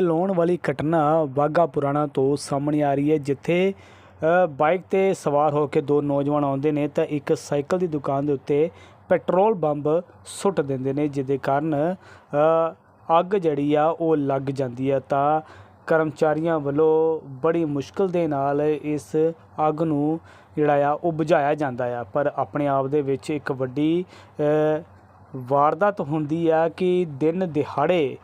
ਲਾਉਣ ਵਾਲੀ ਘਟਨਾ ਵਾਗਾ ਪੁਰਾਣਾ ਤੋਂ ਸਾਹਮਣੇ ਆ ਰਹੀ ਹੈ, ਜਿੱਥੇ ਬਾਈਕ ਤੇ ਸਵਾਰ ਹੋ ਕੇ ਦੋ ਨੌਜਵਾਨ ਆਉਂਦੇ ਨੇ ਤਾਂ ਇੱਕ ਸਾਈਕਲ ਦੀ ਦੁਕਾਨ ਦੇ ਉੱਤੇ ਪੈਟਰੋਲ ਬੰਬ ਸੁੱਟ ਦਿੰਦੇ ਨੇ, ਜਿਹਦੇ ਕਾਰਨ ਅੱਗ ਜਿਹੜੀ ਆ ਉਹ ਲੱਗ ਜਾਂਦੀ ਹੈ ਤਾਂ ਕਰਮਚਾਰੀਆਂ ਵੱਲੋਂ ਬੜੀ ਮੁਸ਼ਕਲ ਦੇ ਨਾਲ ਇਸ ਅੱਗ ਨੂੰ ਜਿਹੜਾ ਆ ਉਹ ਬੁਝਾਇਆ ਜਾਂਦਾ ਆ। ਪਰ ਆਪਣੇ ਆਪ ਦੇ ਵਿੱਚ ਇੱਕ ਵੱਡੀ ਵਾਰਦਾਤ ਹੁੰਦੀ ਆ ਕਿ ਦਿਨ ਦਿਹਾੜੇ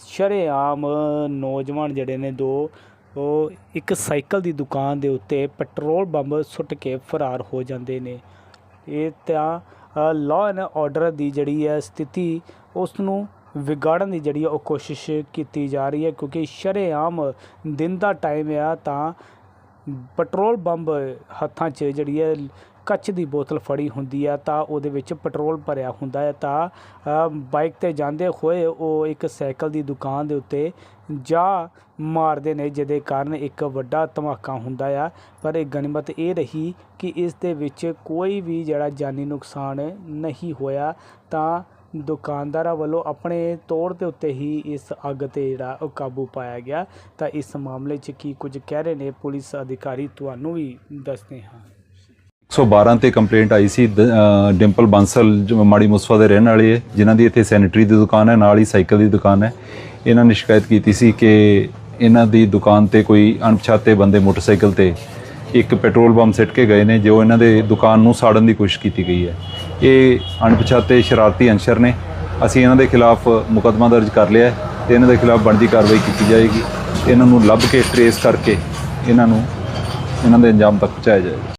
ਸ਼ਰੇਆਮ ਨੌਜਵਾਨ ਜਿਹੜੇ ਨੇ ਦੋ, ਉਹ ਇੱਕ ਸਾਈਕਲ ਦੀ ਦੁਕਾਨ ਦੇ ਉੱਤੇ ਪੈਟਰੋਲ ਬੰਬ ਸੁੱਟ ਕੇ ਫਰਾਰ ਹੋ ਜਾਂਦੇ ਨੇ। ਇਹ ਤਾਂ ਲਾਅ ਐਂਡ ਆਰਡਰ ਦੀ ਜਿਹੜੀ ਹੈ ਸਥਿਤੀ ਉਸ ਨੂੰ ਵਿਗਾੜਨ ਦੀ ਜਿਹੜੀ ਆ ਉਹ ਕੋਸ਼ਿਸ਼ ਕੀਤੀ ਜਾ ਰਹੀ ਹੈ, ਕਿਉਂਕਿ ਸ਼ਰੇਆਮ ਦਿਨ ਦਾ ਟਾਈਮ ਆ ਤਾਂ ਪੈਟਰੋਲ ਬੰਬ ਹੱਥਾਂ 'ਚ ਜਿਹੜੀ ਹੈ ਕੱਚ ਦੀ ਬੋਤਲ ਫੜੀ ਹੁੰਦੀ ਆ, ਤਾਂ ਉਹਦੇ ਵਿੱਚ ਪੈਟਰੋਲ ਭਰਿਆ ਹੁੰਦਾ ਹੈ। ਤਾਂ ਬਾਈਕ ਤੇ ਜਾਂਦੇ ਹੋਏ ਉਹ ਇੱਕ ਸਾਈਕਲ ਦੀ ਦੁਕਾਨ ਦੇ ਉੱਤੇ ਜਾ ਮਾਰਦੇ ਨੇ, ਜਿਹਦੇ ਕਾਰਨ ਇੱਕ ਵੱਡਾ ਧਮਾਕਾ ਹੁੰਦਾ ਆ। ਪਰ ਇਹ ਗਨੀਮਤ ਇਹ ਰਹੀ ਕਿ ਇਸ ਦੇ ਵਿੱਚ ਕੋਈ ਵੀ ਜਿਹੜਾ ਜਾਨੀ ਨੁਕਸਾਨ ਨਹੀਂ ਹੋਇਆ, ਤਾਂ ਦੁਕਾਨਦਾਰਾਂ ਵੱਲੋਂ ਆਪਣੇ ਤੌਰ ਦੇ ਉੱਤੇ ਹੀ ਇਸ ਅੱਗ ਤੇ ਜਿਹੜਾ ਉਹ ਕਾਬੂ ਪਾਇਆ ਗਿਆ। ਤਾਂ ਇਸ ਮਾਮਲੇ 'ਚ ਕੀ ਕੁਝ ਕਹਿ ਰਹੇ ਨੇ ਪੁਲਿਸ ਅਧਿਕਾਰੀ, ਤੁਹਾਨੂੰ ਵੀ ਦੱਸਦੇ ਹਾਂ। 112 ਤੇ ਕੰਪਲੇਂਟ ਆਈ ਸੀ, ਦ- ਅਹ ਡਿੰਪਲ ਬਾਂਸਲ ਜੋ ਮਾੜੀ ਮੁਸਫਾ ਦੇ ਰਹਿਣ ਵਾਲੇ ਹੈ, ਜਿਨ੍ਹਾਂ ਦੀ ਇੱਥੇ ਸੈਨੇਟਰੀ ਦੀ ਦੁਕਾਨ ਹੈ, ਨਾਲ ਹੀ ਸਾਈਕਲ ਦੀ ਦੁਕਾਨ ਹੈ। ਇਹਨਾਂ ਨੇ ਸ਼ਿਕਾਇਤ ਕੀਤੀ ਸੀ ਕਿ ਇਹਨਾਂ ਦੀ ਦੁਕਾਨ ਤੇ ਕੋਈ ਅਣਪਛਾਤੇ ਬੰਦੇ ਮੋਟਰਸਾਈਕਲ ਤੇ ਇੱਕ ਪੈਟਰੋਲ ਬੰਬ ਸਿੱਟ ਕੇ ਗਏ ਨੇ, ਜੋ ਇਹਨਾਂ ਦੇ ਦੁਕਾਨ ਨੂੰ ਸਾੜਨ ਦੀ ਕੋਸ਼ਿਸ਼ ਕੀਤੀ ਗਈ ਹੈ। ਇਹ ਅਣਪਛਾਤੇ ਸ਼ਰਾਰਤੀ ਅੰਸ਼ਰ ਨੇ। ਅਸੀਂ ਇਹਨਾਂ ਦੇ ਖਿਲਾਫ ਮੁਕੱਦਮਾ ਦਰਜ ਕਰ ਲਿਆ ਹੈ ਤੇ ਇਹਨਾਂ ਦੇ ਖਿਲਾਫ ਬਣਦੀ ਕਾਰਵਾਈ ਕੀਤੀ ਜਾਏਗੀ। ਇਹਨਾਂ ਨੂੰ ਲੱਭ ਕੇ ਟਰੇਸ ਕਰਕੇ ਇਹਨਾਂ ਨੂੰ, ਇਹਨਾਂ ਦੇ ਅੰਜਾਮ ਤੱਕ ਪਹੁੰਚਾਇਆ ਜਾਏਗਾ।